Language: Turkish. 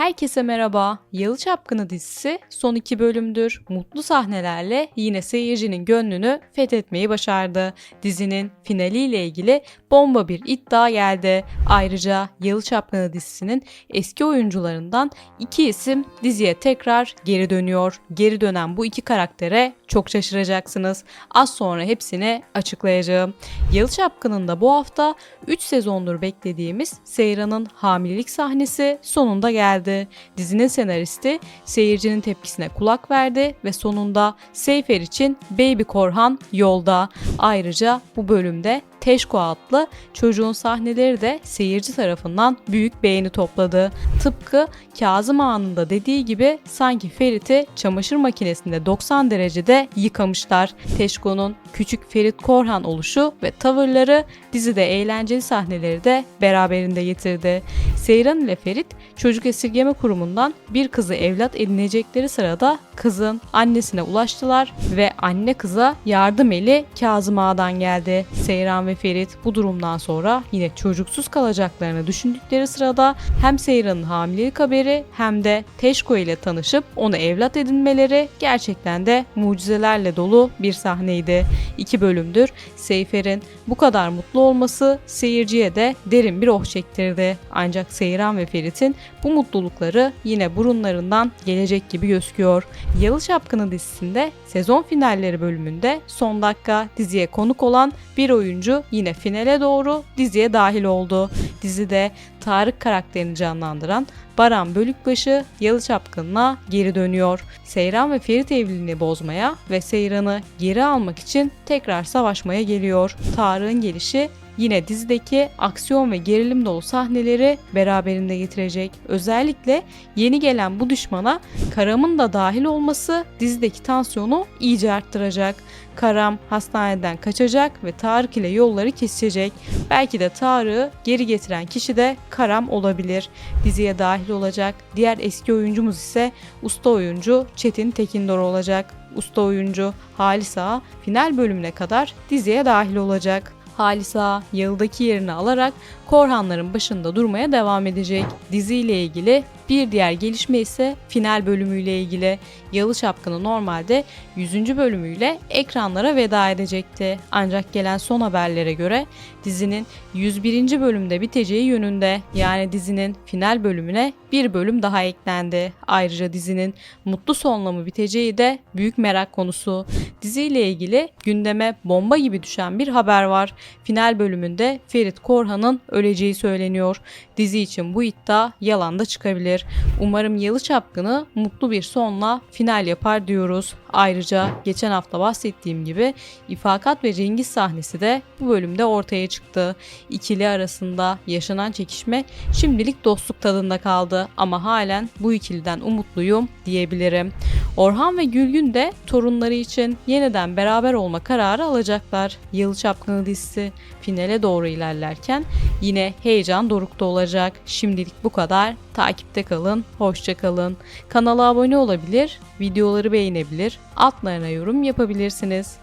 Herkese merhaba. Yalı Çapkını dizisi son iki bölümdür. Mutlu sahnelerle yine seyircinin gönlünü fethetmeyi başardı. Dizinin finaliyle ilgili bomba bir iddia geldi. Ayrıca Yalı Çapkını dizisinin eski oyuncularından iki isim diziye tekrar geri dönüyor. Geri dönen bu iki karaktere çok şaşıracaksınız. Az sonra hepsini açıklayacağım. Yalı Çapkın'ın da bu hafta 3 sezondur beklediğimiz Seyran'ın hamilelik sahnesi sonunda geldi. Dizinin senaristi seyircinin tepkisine kulak verdi ve sonunda Seyfer için Baby Korhan yolda. Ayrıca bu bölümde Teşko adlı çocuğun sahneleri de seyirci tarafından büyük beğeni topladı. Tıpkı Kazım Ağa'nın da dediği gibi sanki Ferit'i çamaşır makinesinde 90 derecede yıkamışlar. Teşko'nun küçük Ferit Korhan oluşu ve tavırları dizide eğlenceli sahneleri de beraberinde getirdi. Seyran ile Ferit çocuk esirgeme kurumundan bir kızı evlat edinecekleri sırada kızın annesine ulaştılar ve anne kıza yardım eli Kazım Ağa'dan geldi. Seyran ve Ferit bu durumdan sonra yine çocuksuz kalacaklarını düşündükleri sırada hem Seyran'ın hamilelik haberi hem de Teşko ile tanışıp onu evlat edinmeleri gerçekten de mucizelerle dolu bir sahneydi. İki bölümdür Seyfer'in bu kadar mutlu olması seyirciye de derin bir oh çektirdi. Ancak Seyran ve Ferit'in bu mutlulukları yine burunlarından gelecek gibi gözüküyor. Yalı Çapkını dizisinde sezon finalleri bölümünde son dakika diziye konuk olan bir oyuncu yine finale doğru diziye dahil oldu. Dizide Tarık karakterini canlandıran Baran Bölükbaşı Yalı Çapkın'la geri dönüyor. Seyran ve Ferit evliliğini bozmaya ve Seyran'ı geri almak için tekrar savaşmaya geliyor. Tarık'ın gelişi yine dizideki aksiyon ve gerilim dolu sahneleri beraberinde getirecek. Özellikle yeni gelen bu düşmana Karam'ın da dahil olması dizideki tansiyonu iyice arttıracak. Karam hastaneden kaçacak ve Tarık ile yolları kesecek. Belki de Tarık'ı geri getiren kişi de Karam olabilir. Diziye dahil olacak. Diğer eski oyuncumuz ise usta oyuncu Çetin Tekindor olacak. Usta oyuncu Halis Ağa final bölümüne kadar diziye dahil olacak. Halis Ağa Yalı'daki yerini alarak Korhanların başında durmaya devam edecek. Diziyle ilgili bir diğer gelişme ise final bölümüyle ilgili. Yalı Çapkını normalde 100. bölümüyle ekranlara veda edecekti. Ancak gelen son haberlere göre dizinin 101. bölümde biteceği yönünde. Yani dizinin final bölümüne bir bölüm daha eklendi. Ayrıca dizinin mutlu sonla mı biteceği de büyük merak konusu. Diziyle ilgili gündeme bomba gibi düşen bir haber var. Final bölümünde Ferit Korhan'ın öleceği söyleniyor. Dizi için bu iddia yalan da çıkabilir. Umarım Yalı Çapkını mutlu bir sonla final yapar diyoruz. Ayrıca geçen hafta bahsettiğim gibi İfakat ve Cengiz sahnesi de bu bölümde ortaya çıktı. İkili arasında yaşanan çekişme şimdilik dostluk tadında kaldı ama halen bu ikiliden umutluyum diyebilirim. Orhan ve Gülgün de torunları için yeniden beraber olma kararı alacaklar. Yalı Çapkını dizisi finale doğru ilerlerken yine heyecan dorukta olacak. Şimdilik bu kadar. Takipte kalın, hoşça kalın. Kanala abone olabilir, videoları beğenebilir, altlarına yorum yapabilirsiniz.